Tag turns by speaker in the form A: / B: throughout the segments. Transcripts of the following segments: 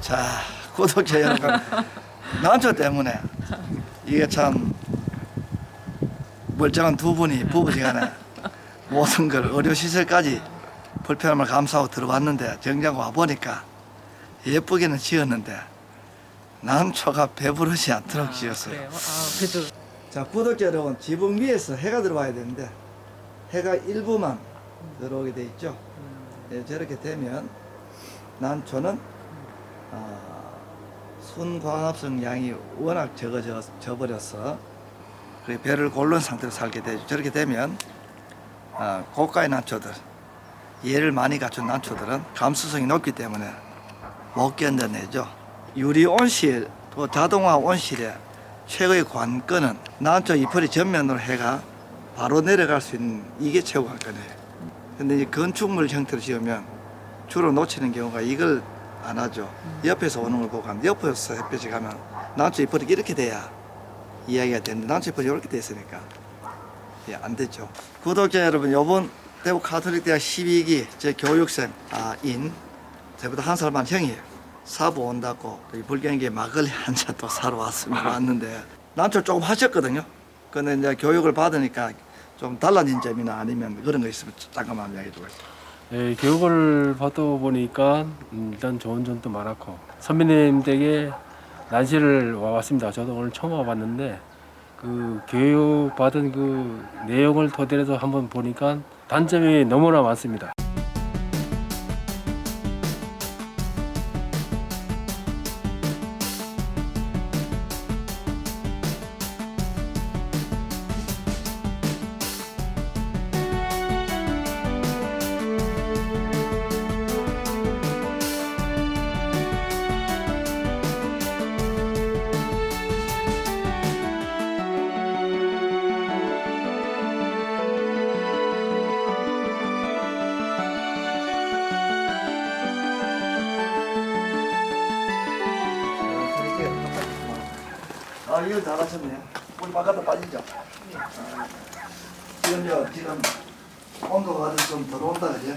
A: 자, 구독자 여러분, 난초 때문에 이게 참 멀쩡한 두 분이 부부지간에 모든 걸 의료 시설까지 불편함을 감수하고 들어왔는데 정작 와 보니까 예쁘게는 지었는데 난초가 배부르지 않도록 지었어요.
B: 그래요? 아, 그래도
A: 자, 구독자 여러분, 지붕 위에서 해가 들어와야 되는데 해가 일부만 들어오게 돼 있죠. 예, 저렇게 되면 난초는 아, 순광합성 양이 워낙 적어져 져 버려서 그 배를 고른 상태로 살게 되죠. 저렇게 되면 아, 고가의 난초들, 예를 많이 갖춘 난초들은 감수성이 높기 때문에 못 견뎌내죠. 유리 온실, 또 자동화 온실의 최고의 관건은 난초 잎을 전면으로 해가 바로 내려갈 수 있는 이게 최고 관건이에요. 근데 건축물 형태로 지으면 주로 놓치는 경우가 이걸 안 하죠. 옆에서 오는 걸 보고 하면 옆에서 햇볕이 가면 난초 잎이 이렇게 돼야 이야기가 되는데 난초 잎이 이렇게 돼 있으니까 예, 안 되죠. 구독자 여러분, 요번 대구 카톨릭 대학 12기 제 교육생 아, 인 저보다 한 살만 형이에요. 사부 온다고 이 불경기에 막걸리 한 잔 또 사러 왔습니다. 왔는데 난초 조금 하셨거든요. 근데 이제 교육을 받으니까 좀 달라진 점이나 아니면 그런 거 있으면 잠깐만 이야기해 주고
C: 예, 교육을 받다 보니까 음, 일단 좋은 점도 많았고 선배님 댁에 난시를 와봤습니다. 저도 오늘 처음 와봤는데 그 교육 받은 그 내용을 토대로 해서 한번 보니까 단점이 너무나 많습니다.
A: 아, 이거 잘하셨네요. 우리 바깥으로 빠지죠. 아, 지금요, 지금 온도가 좀 들어온다, 그죠?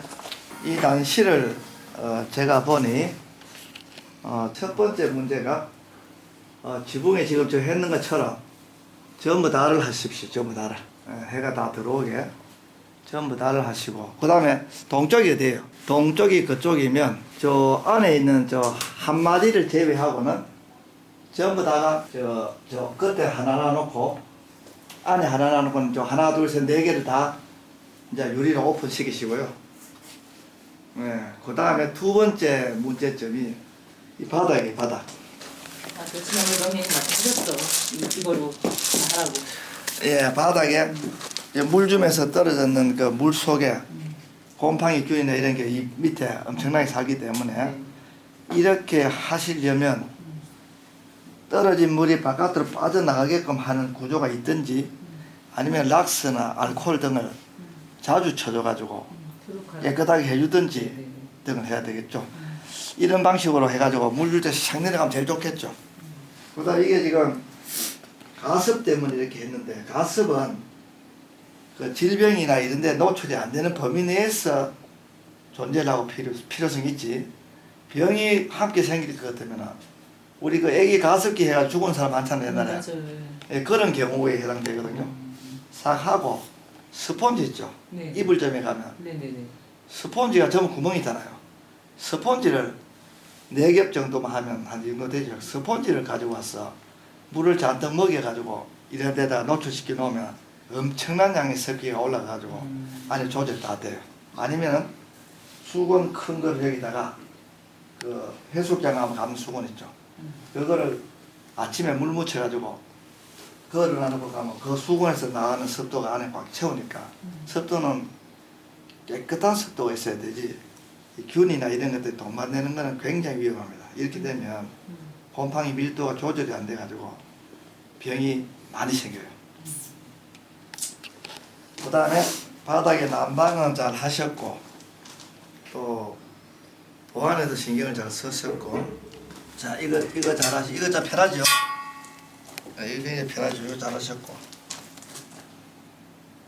A: 이 난시를 어, 제가 보니 어, 첫 번째 문제가 어, 지붕에 지금 저 했는 것처럼 전부 다를 하십시오. 전부 다를. 예, 해가 다 들어오게 전부 다를 하시고 그 다음에 동쪽이 돼요. 동쪽이 그쪽이면 저 안에 있는 저 한 마디를 제외하고는 전부 다가 저, 저 끝에 하나 놔놓고 안에 하나 놔놓고 저 하나 둘 셋 네 개를 다 이제 유리로 오픈 시키시고요. 네, 그 다음에 두 번째 문제점이 이 바닥이 바닥.
B: 아, 그 맡으셨어. 이- 하라고.
A: 예, 바닥에 이제 물 줌에서 떨어졌는 그 물 속에 곰팡이 균이나 이런 게 이 밑에 엄청나게 살기 때문에
B: 네.
A: 이렇게 하시려면 떨어진 물이 바깥으로 빠져나가게끔 하는 구조가 있든지 아니면 락스나 알코올 등을 자주 쳐줘가지고. 깨끗하게 해주든지
B: 네, 네.
A: 등을 해야 되겠죠. 이런 방식으로 해가지고 물 줄 때 샥 내려가면 제일 좋겠죠. 그다음 이게 지금 가습 때문에 이렇게 했는데 가습은 그 질병이나 이런 데 노출이 안 되는 범위 내에서 존재를 하고 필요, 필요성이 있지. 병이 함께 생길 것 같으면 우리 그 애기 가습기 해가 죽은 사람 많잖아요 옛날에.
B: 맞아요.
A: 예, 그런 경우에 해당되거든요.
B: 음.
A: 싹 하고 스펀지 있죠.
B: 네.
A: 이불점에 가면
B: 네네네.
A: 스펀지가 전부 구멍이잖아요. 스펀지를 네 겹 정도만 하면 한 이 정도 되죠. 스펀지를 가지고 와서 물을 잔뜩 먹여가지고 이런 데다 노출시켜 놓으면 엄청난 양의 습기가 올라가가지고
B: 음.
A: 안에 조절 다 돼요. 아니면은 수건 큰 걸 여기다가 그 해수욕장 가면 수건 있죠.
B: 음.
A: 그거를 아침에 물 묻혀가지고 그거를 놔놓고 가면 그 수건에서 나가는 습도가 안에 꽉 채우니까
B: 음.
A: 습도는 깨끗한 습도가 있어야 되지 이 균이나 이런 것들이 동반되는 거는 굉장히 위험합니다. 이렇게 되면
B: 음.
A: 곰팡이 밀도가 조절이 안 돼가지고 병이 많이 생겨요. 그 다음에 바닥에 난방은 잘 하셨고 또 보안에도 신경을 잘 쓰셨고 자 이거 이거 잘하시 이거 참 편하죠. 네, 이거 굉장히 편하죠. 이거 잘하셨고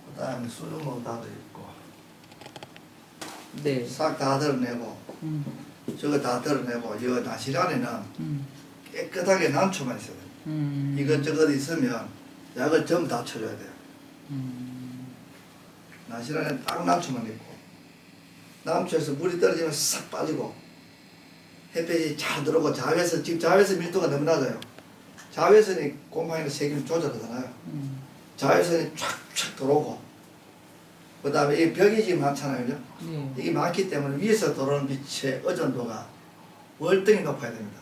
A: 그 다음에 수돗물 다도 있고
B: 네.
A: 싹 다 드러내고
B: 음.
A: 저거 다 덜어내고 이 나실 안에는
B: 음.
A: 깨끗하게 난초만 있어야 돼요.
B: 음.
A: 이것저것 있으면 약을 전부 다 쳐줘야 돼요.
B: 음.
A: 나실 안에 딱 난초만 있고 난초에서 물이 떨어지면 싹 빠지고 햇볕이 잘 들어오고 자외선 지금 자외선 밀도가 너무 낮아요. 자외선이 곰팡이를 세기를 조절하잖아요.
B: 음.
A: 자외선이 촥촥 들어오고 그 다음에 이 벽이 지금 많잖아요. 그죠?
B: 네.
A: 이게 많기 때문에 위에서 들어오는 빛의 어전도가 월등히 높아야 됩니다.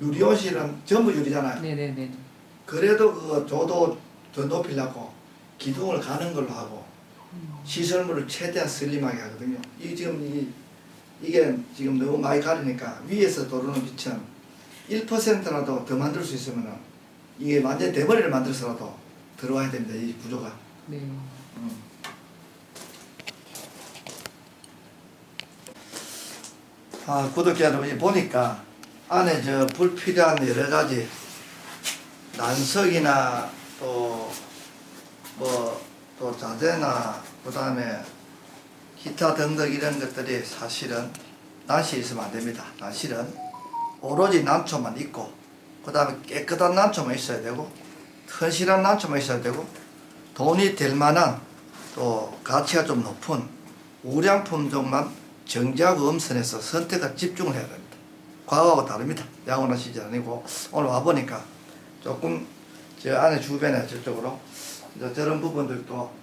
A: 유리온실은 전부 유리잖아요.
B: 네네네.
A: 그래도 그 조도 더 높이려고 기둥을 가는 걸로 하고 시설물을 최대한 슬림하게 하거든요. 이 지금 이 이게 지금 너무 많이 가리니까 위에서 들어오는 빛은 1%라도 더 만들 수 있으면은 이게 완전 대머리를 만들어서라도 들어와야 됩니다. 이 구조가.
B: 네.
A: 음. 아, 구독자 여러분이 보니까 안에 저 불필요한 여러 가지 난석이나 또 뭐또 자재나 그 다음에 기타 등등 이런 것들이 사실은 낫이 있으면 안 됩니다. 낫실은 오로지 난초만 있고 그 다음에 깨끗한 난초만 있어야 되고 튼실한 난초만 있어야 되고 돈이 될 만한 또 가치가 좀 높은 우량 품종만 정제하고 엄선해서 선택과 집중을 해야 됩니다. 과거하고 다릅니다. 양호한 시절 아니고 오늘 와보니까 조금 저 안에 주변에 저쪽으로 저런 부분들도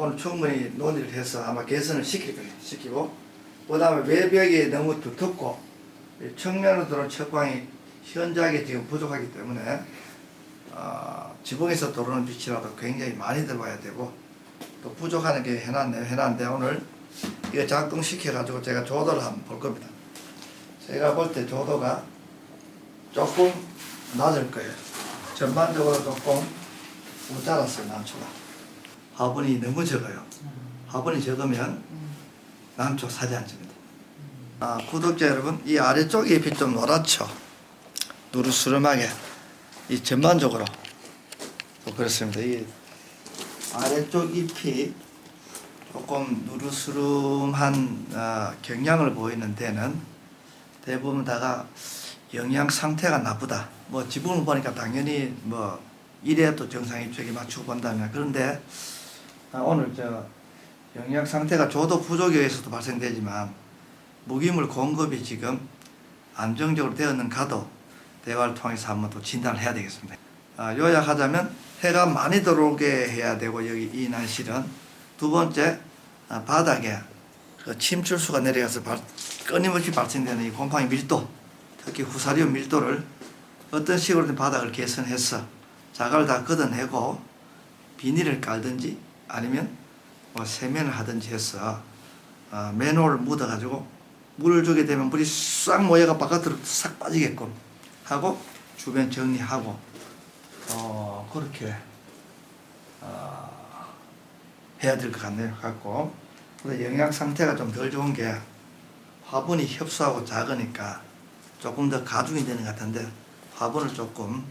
A: 오늘 충분히 논의를 해서 아마 개선을 시킬 거예요. 시키고 그 다음에 외벽이 너무 두텁고 이 측면으로 들어온 채광이 현저하게 지금 부족하기 때문에 어, 지붕에서 들어오는 빛이라도 굉장히 많이 들어와야 되고 또 부족하는 게 해놨네요. 해놨는데 오늘 이거 작동시켜가지고 제가 조도를 한번 볼 겁니다. 제가 볼 때 조도가 조금 낮을 거예요. 전반적으로 조금 모자랐어요, 난초가. 화분이 너무 적어요. 화분이 적으면 난초 사지 않습니다. 아, 구독자 여러분, 이 아래쪽 잎이 좀 노랗죠? 누르스름하게. 이 전반적으로 또 그렇습니다. 이 아래쪽 잎이 조금 누르스름한 어, 경향을 보이는 데는 대부분 다가 영양 상태가 나쁘다. 뭐 지붕을 보니까 당연히 뭐 이래도 정상 입적에 맞추고 본다면 그런데 아, 오늘 저 영양 상태가 조도 부족에 의해서도 발생되지만 무기물 공급이 지금 안정적으로 되었는가도 대화를 통해서 한번 또 진단을 해야 되겠습니다. 아, 요약하자면 해가 많이 들어오게 해야 되고 여기 이 날씨는 두 번째 아, 바닥에 그 침출수가 내려가서 발, 끊임없이 발생되는 이 곰팡이 밀도 특히 후사리움 밀도를 어떤 식으로든 바닥을 개선해서 자갈을 다 걷어내고 비닐을 깔든지 아니면 뭐 세면을 하든지 해서 어, 맨홀을 묻어가지고 물을 주게 되면 물이 싹 모여가 바깥으로 싹 빠지게끔 하고 주변 정리하고 어 그렇게 어, 해야 될 것 같네요. 갖고 영양 상태가 좀 덜 좋은 게 화분이 협소하고 작으니까 조금 더 가중이 되는 것 같은데 화분을 조금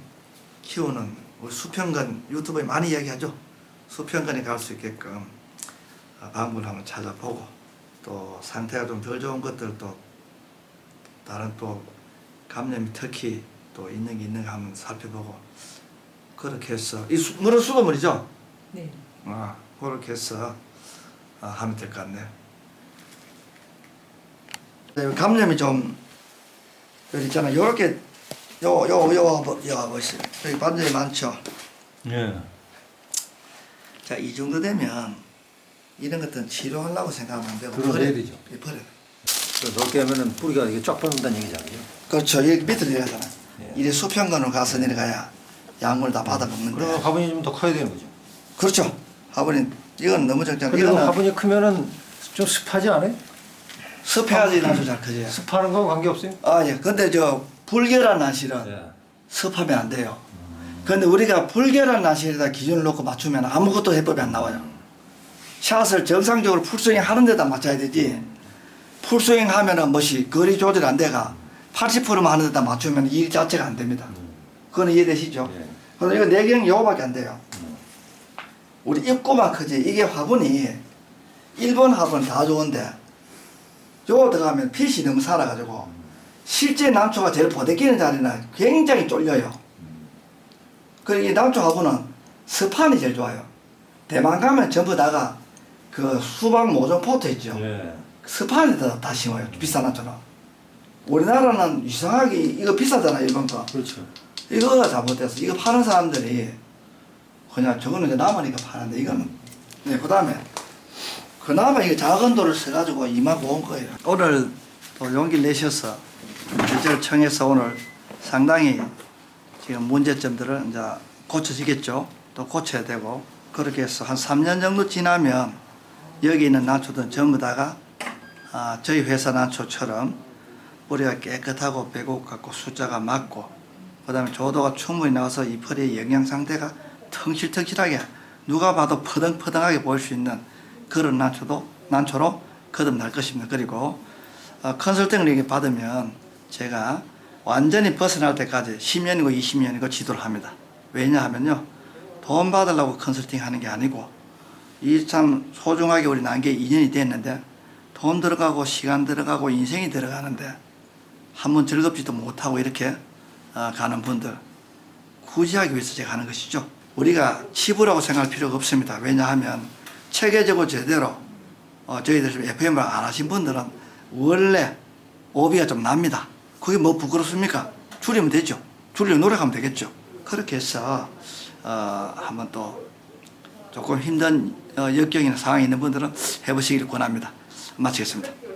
A: 키우는 우리 수평관 유튜브에 많이 이야기하죠. 수평관에 갈수 있게끔 어, 방법을 한번 찾아보고 또 상태가 좀 덜 좋은 것들도 다른 또 감염이 특히 또 있는 게 있는 가 한번 살펴보고 그렇게 해서 이 수, 물은 수돗물이죠.
B: 네.
A: 아 그렇게 해서 아, 하면 될 것 같네요. 네, 감염이 좀 여기 있잖아. 요렇게 요 요요 요 보세요. 여기 반점이 많죠.
D: 예.
A: 자, 이 정도 되면 이런 것들은 치료하려고 생각하면 안 되고 버려야
D: 내리죠.
A: 예.
D: 그 넓게 하면은 뿌리가 이게 쫙 뻗는다는 얘기잖아요.
A: 그렇죠. 여기 밑으로 내려가잖아.
D: 예.
A: 이래 수평관으로 가서 내려가야 약물 다 받아 먹는데.
D: 그러면 화분이 좀 더 커야 되는 거죠.
A: 그렇죠. 화분이 이건 너무 적잖아.
D: 근데 그
A: 이거는
D: 화분이 크면은 좀 습하지 않아요?
A: 습해야지 나도 잘 크지.
D: 습하는 거 관계 없어요?
A: 아 예. 근데 저 불결한 나실은
D: 예.
A: 습하면 안 돼요. 근데 우리가 불결한 나실에다 기준을 놓고 맞추면 아무것도 해법이 안 나와요. 샷을 정상적으로 풀스윙 하는 데다 맞춰야 되지. 풀스윙 하면은 뭐시 거리 조절 안 돼가 80%만 하는 데다 맞추면 일 자체가 안 됩니다. 그건 이해되시죠?
D: 예.
A: 그래서 이거 내경 요거밖에 안 돼요. 우리 입구만 크지 이게 화분이 일본 화분 다 좋은데 요 들어가면 빛이 너무 살아가지고 실제 난초가 제일 보대끼는 자리는 굉장히 쫄려요. 그리고 이 난초하고는 스판이 제일 좋아요. 대만 가면 전부 다가 그 수박 모종 포트 있죠.
D: 예.
A: 스판에다 다 심어요. 비싼 난초는. 우리나라는 이상하게 이거 비싸잖아 일본 거.
D: 그렇죠.
A: 이거가 잘못됐어. 이거 파는 사람들이 그냥 저거는 이제 남으니까 파는데 이거는 네 그다음에 그나마 이거 작은 돌을 써가지고 이만 모은 거예요. 오늘 또 용기를 내셔서 일절 청해서 오늘 상당히 지금 문제점들을 이제 고쳐지겠죠. 또 고쳐야 되고 그렇게 해서 한 3년 정도 지나면 여기 있는 난초들은 전부 다가 아, 저희 회사 난초처럼 뿌리가 깨끗하고 배고 같고 숫자가 맞고 그 다음에 조도가 충분히 나와서 이 펄의 영양 상태가 텅실텅실하게 누가 봐도 퍼덩퍼덩하게 보일 수 있는 그런 난초도 난초로 거듭날 것입니다. 그리고 어, 컨설팅을 이렇게 받으면 제가 완전히 벗어날 때까지 10년이고 20년이고 지도를 합니다. 왜냐하면요 돈 받으려고 컨설팅 하는 게 아니고 이 참 소중하게 우리 난게 2년이 됐는데 돈 들어가고 시간 들어가고 인생이 들어가는데 한 번 즐겁지도 못하고 이렇게 어, 가는 분들 구제하기 위해서 제가 하는 것이죠. 우리가 치부라고 생각할 필요가 없습니다. 왜냐하면 체계적으로 제대로 어, 저희들 FM을 안 하신 분들은 원래 오비가 좀 납니다. 그게 뭐 부끄럽습니까? 줄이면 되죠. 줄이려 노력하면 되겠죠. 그렇게 해서 어, 한번 또 조금 힘든 어, 역경이나 상황이 있는 분들은 해보시기를 권합니다. 마치겠습니다.